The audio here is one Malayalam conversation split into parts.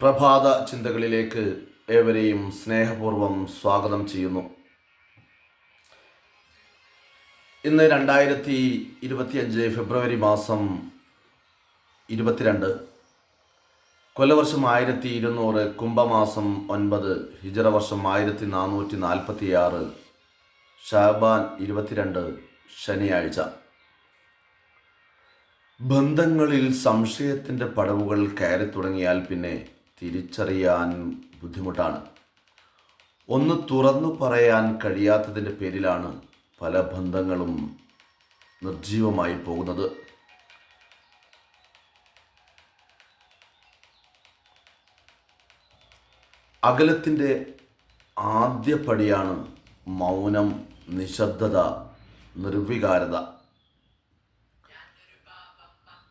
പ്രഭാത ചിന്തകളിലേക്ക് ഏവരെയും സ്നേഹപൂർവം സ്വാഗതം ചെയ്യുന്നു. ഇന്ന് രണ്ടായിരത്തി ഇരുപത്തിയഞ്ച് ഫെബ്രുവരി മാസം ഇരുപത്തിരണ്ട് കൊല്ലവർഷം ആയിരത്തി ഇരുന്നൂറ് കുംഭമാസം ഒൻപത് ഹിജറ വർഷം ആയിരത്തി നാനൂറ്റി നാൽപ്പത്തി ആറ് ഷാബാൻ ഇരുപത്തിരണ്ട് ശനിയാഴ്ച. ബന്ധങ്ങളിൽ സംശയത്തിന്റെ പടവുകൾ കയറി തുടങ്ങിയാൽ പിന്നെ തിരിച്ചറിയാൻ ബുദ്ധിമുട്ടാണ്. ഒന്ന് തുറന്നു പറയാൻ കഴിയാത്തതിന്റെ പേരിലാണ് പല ബന്ധങ്ങളും നിർജീവമായി പോകുന്നത്. അകലത്തിന്റെ ആദ്യ പടിയാണ് മൗനം നിശബ്ദത നിർവികാരത.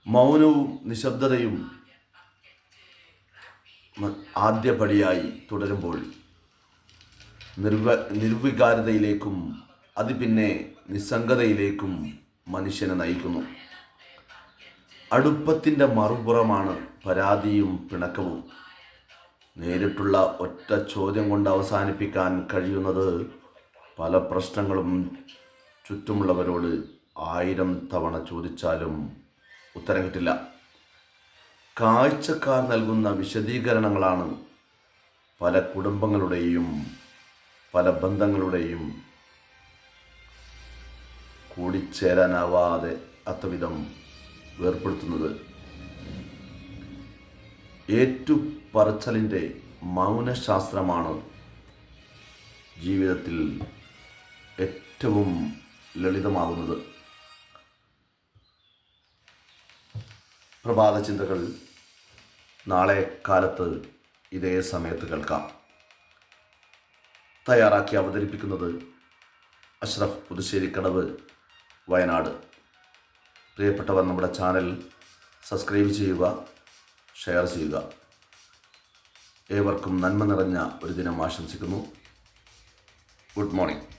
മൗനവും നിശബ്ദതയും ആദ്യപടിയായി തുടരുമ്പോൾ നിർവ നിർവികാരതയിലേക്കും അത് പിന്നെ നിസ്സംഗതയിലേക്കും മനുഷ്യനെ നയിക്കുന്നു. അടുപ്പത്തിന്റെ മറുപുറമാണ് പരാതിയും പിണക്കവും. നേരിട്ടുള്ള ഒറ്റ ചോദ്യം കൊണ്ട് അവസാനിപ്പിക്കാൻ കഴിയുന്നത് പല പ്രശ്നങ്ങളും ചുറ്റുമുള്ളവരോട് ആയിരം തവണ ചോദിച്ചാലും ഉത്തരം കിട്ടില്ല. കാഴ്ചക്കാർ നൽകുന്ന വിശദീകരണങ്ങളാണ് പല കുടുംബങ്ങളുടെയും പല ബന്ധങ്ങളുടെയും കൂടിച്ചേരാനാവാതെ അത്തവിധം വേർപ്പെടുത്തുന്നത്. ഏറ്റുപറച്ചലിന്റെ മൗനശാസ്ത്രമാണ് ജീവിതത്തിൽ ഏറ്റവും ലളിതമാകുന്നത്. പ്രഭാത ചിന്തകൾ നാളെ കാലത്ത് ഇതേ സമയത്ത് കേൾക്കാം. തയ്യാറാക്കി അവതരിപ്പിക്കുന്നത് അഷ്റഫ് പുതുശ്ശേരിക്കടവ് വയനാട്. പ്രിയപ്പെട്ടവർ നമ്മുടെ ചാനൽ സബ്സ്ക്രൈബ് ചെയ്യുക ഷെയർ ചെയ്യുക. ഏവർക്കും നന്മ നിറഞ്ഞ ഒരു ദിനം ആശംസിക്കുന്നു. Good morning.